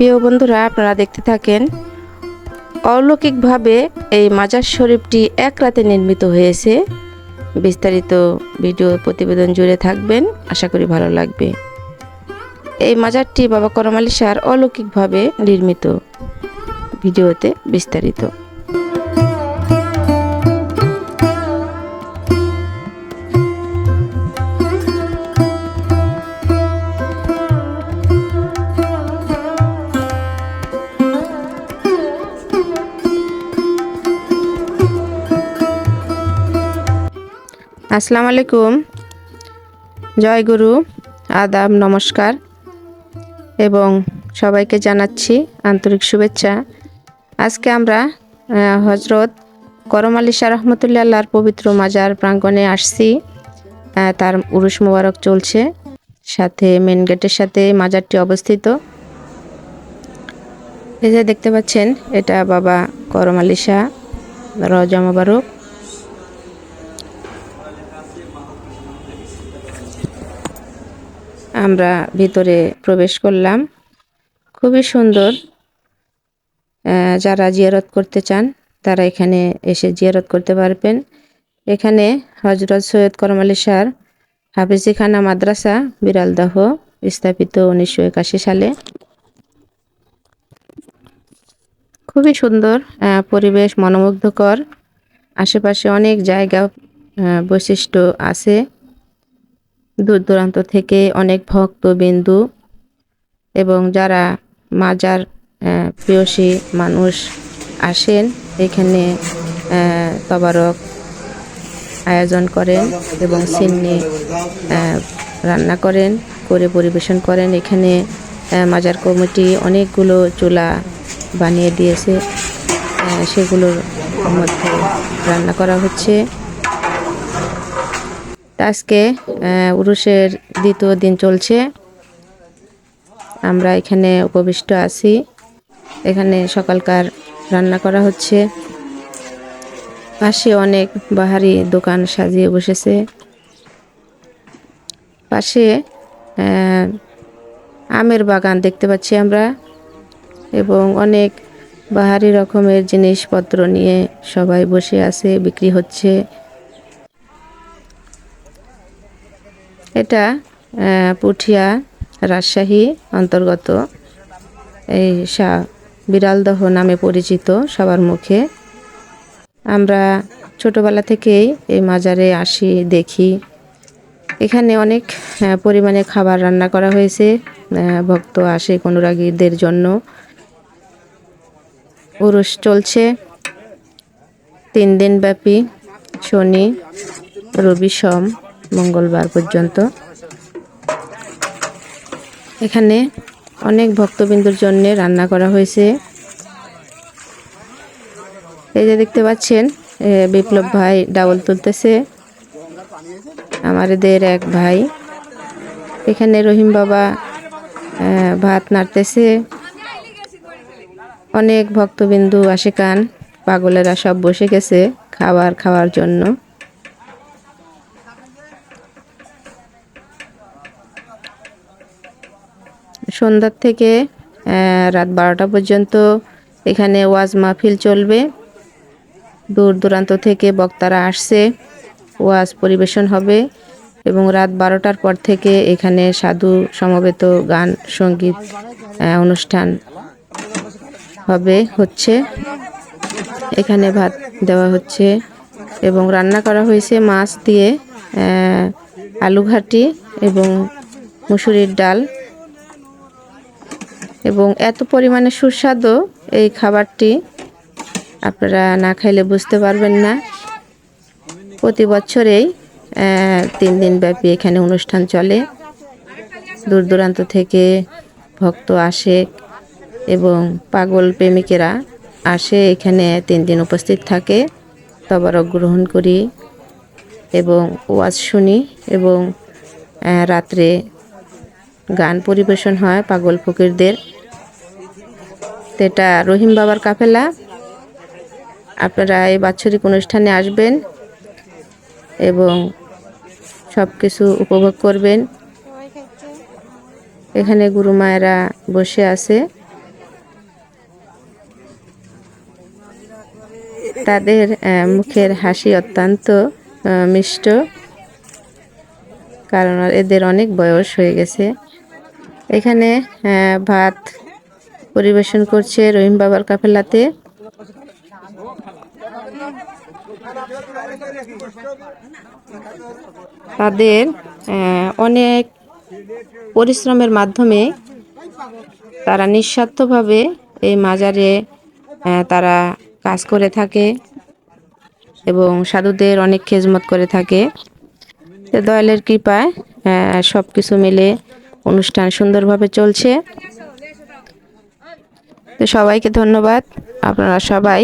প্রিয় বন্ধুরা, আপনারা দেখতে থাকেন, অলৌকিকভাবে এই মাজার শরীফটি এক রাতে নির্মিত হয়েছে। বিস্তারিত ভিডিও প্রতিবেদন জুড়ে থাকবেন, আশা করি ভালো লাগবে। এই মাজারটি বাবা করম আলী অলৌকিকভাবে নির্মিত। ভিডিওতে বিস্তারিত। আসসালামু আলাইকুম জয় গুরু, আদাব, নমস্কার। এবং সবাইকে জানাচ্ছি আন্তরিক শুভেচ্ছা। আজকে আমরা হজরত করম আলী শাহ রহমতুল্লাহ আল্লাহর পবিত্র মাজার প্রাঙ্গণে আসছি। তার উরুস মোবারক চলছে। সাথে মেন গেটের সাথে মাজারটি অবস্থিত। এই যে দেখতে পাচ্ছেন, এটা বাবা করম আলী শাহ রজা মোবারক। আমরা ভিতরে প্রবেশ করলাম। খুবই সুন্দর যারা জিয়ারত করতে চান, তারা এখানে এসে জিয়ারত করতে পারবেন। এখানে হজরত সৈয়দ করম আলী শাহর হাফিজিখানা মাদ্রাসা বিড়ালদাহ স্থাপিত উনিশশো একাশি সালে। খুবই সুন্দর পরিবেশ মনোমুগ্ধকর। আশেপাশে অনেক জায়গা বৈশিষ্ট্য আছে। দূর দূরান্ত থেকে অনেক ভক্ত বিন্দু এবং যারা মাজার প্রিয়সী মানুষ আসেন, এখানে তবারক আয়োজন করেন এবং সিন্নি রান্না করেন, করে পরিবেশন করেন। এখানে মাজার কমিটি অনেকগুলো চুলা বানিয়ে দিয়েছে। সেগুলোর মধ্যে রান্না করা হচ্ছে। আজকে উরুষের দ্বিতীয় দিন চলছে। আমরা এখানে উপবিষ্ট আছি। এখানে সকালকার রান্না করা হচ্ছে। পাশে অনেক বাহারি দোকান সাজিয়ে বসেছে। পাশে আমের বাগান দেখতে পাচ্ছি আমরা এবং অনেক বাহারি রকমের জিনিসপত্র নিয়ে সবাই বসে আছে, বিক্রি হচ্ছে। এটা পুঠিয়া রাজশাহী অন্তর্গত। এই শাহ বিড়ালদহ নামে পরিচিত সবার মুখে। আমরা ছোটবেলা থেকেই এই মাজারে আসি, দেখি। এখানে অনেক পরিমাণে খাবার রান্না করা হয়েছে ভক্ত আসে অনুরাগীদের জন্য। উরুষ চলছে। তিন দিন ব্যাপী শনি, রবি, সোম। মঙ্গলবার পর্যন্ত। এখানে অনেক ভক্তবিন্দুর জন্য রান্না করা হয়েছে। এই যে দেখতে পাচ্ছেন বিপ্লব ভাই ডাবল তুলতেছে। আমাদের এক ভাই। এখানে রহিম বাবা ভাত নাড়তেছে। অনেক ভক্তবিন্দু আশেকান, পাগলেরা সব বসে গেছে খাবার খাওয়ার জন্য। সন্ধ্যার থেকে রাত বারোটা পর্যন্ত এখানে ওয়াজ মাহফিল চলবে। দূর দূরান্ত থেকে বক্তারা আসছে, ওয়াজ পরিবেশন হবে এবং রাত বারোটার পর থেকে এখানে সাধু সমবেত গান, সংগীত অনুষ্ঠান হবে, হচ্ছে। এখানে ভাত দেওয়া হচ্ছে এবং রান্না করা হয়েছে মাছ দিয়ে আলু ঘাটি এবং মুসুরির ডাল। এবং এত পরিমাণে সুস্বাদু এই খাবারটি আপনারা না খাইলে বুঝতে পারবেন না। প্রতি বছরেই তিন দিন ব্যাপী এখানে অনুষ্ঠান চলে। দূর দূরান্ত থেকে ভক্ত আসে এবং পাগল প্রেমিকেরা আসে, এখানে তিন দিন উপস্থিত থাকে। তবারক গ্রহণ করি এবং ওয়াজ শুনি এবং রাত্রে গান পরিবেশন হয় পাগল ফকিরদের। তো এটা রহিম বাবার কাফেলা। আপনারা এই বাৎসরিক অনুষ্ঠানে আসবেন এবং সব কিছু উপভোগ করবেন। এখানে গুরু মায়েরা বসে আছে। তাদের মুখের হাসি অত্যন্ত মিষ্ট। কারণ এদের অনেক বয়স হয়ে গেছে। এখানে ভাত পরিবেশন করছে রহিম বাবার কাফেলাতে। তাদের অনেক পরিশ্রমের মাধ্যমে তারা নিঃস্বার্থভাবে এই মাজারে তারা কাজ করে থাকে এবং সাধুদের অনেক খেজমত করে থাকে। দয়ালের কৃপায় সব কিছু মিলে অনুষ্ঠান সুন্দরভাবে চলছে। তো সবাইকে ধন্যবাদ। আপনারা সবাই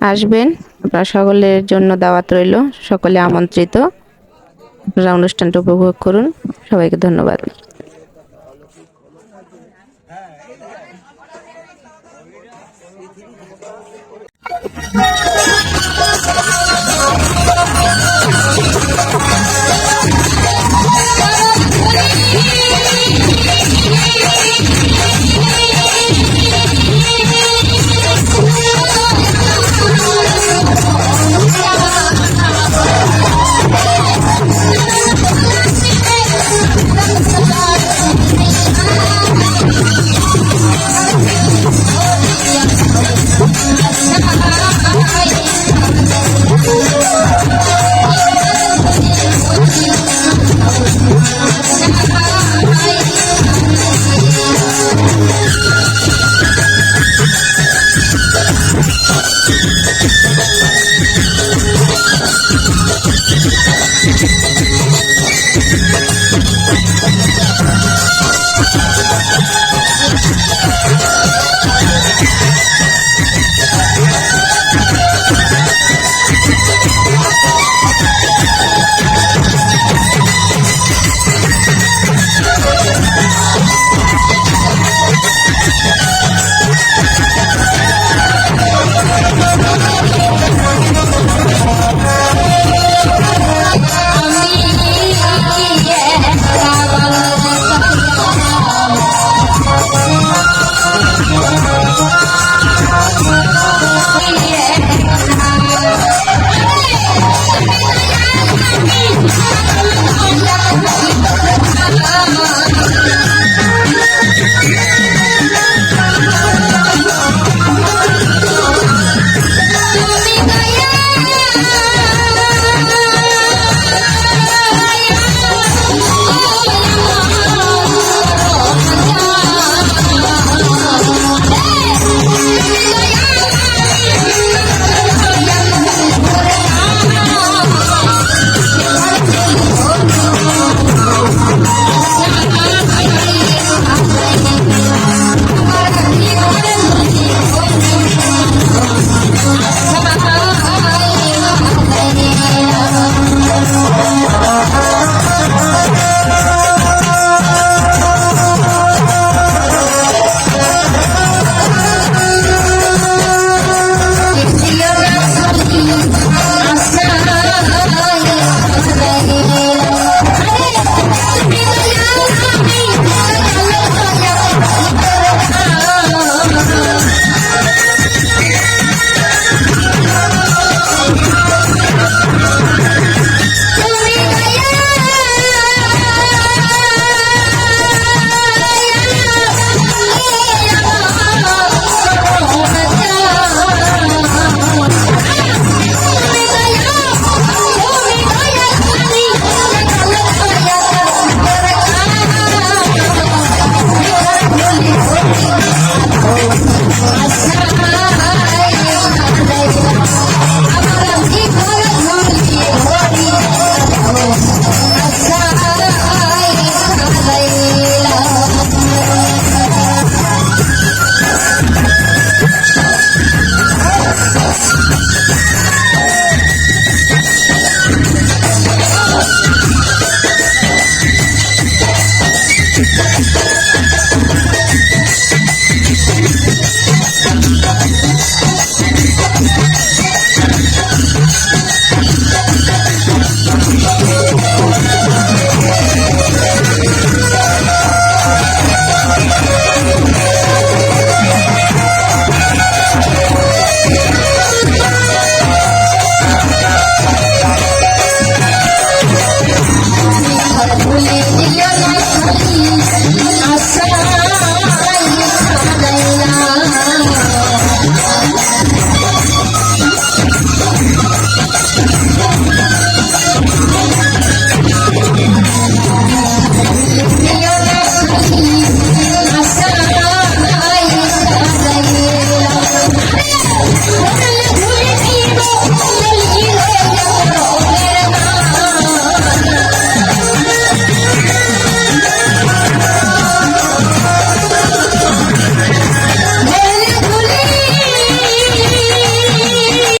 আসবেন। আপনারা সকলের জন্য দাওয়াত রইল। সকলে আমন্ত্রিত। আপনারা অনুষ্ঠানটা উপভোগ করুন। সবাইকে ধন্যবাদ। Thank you.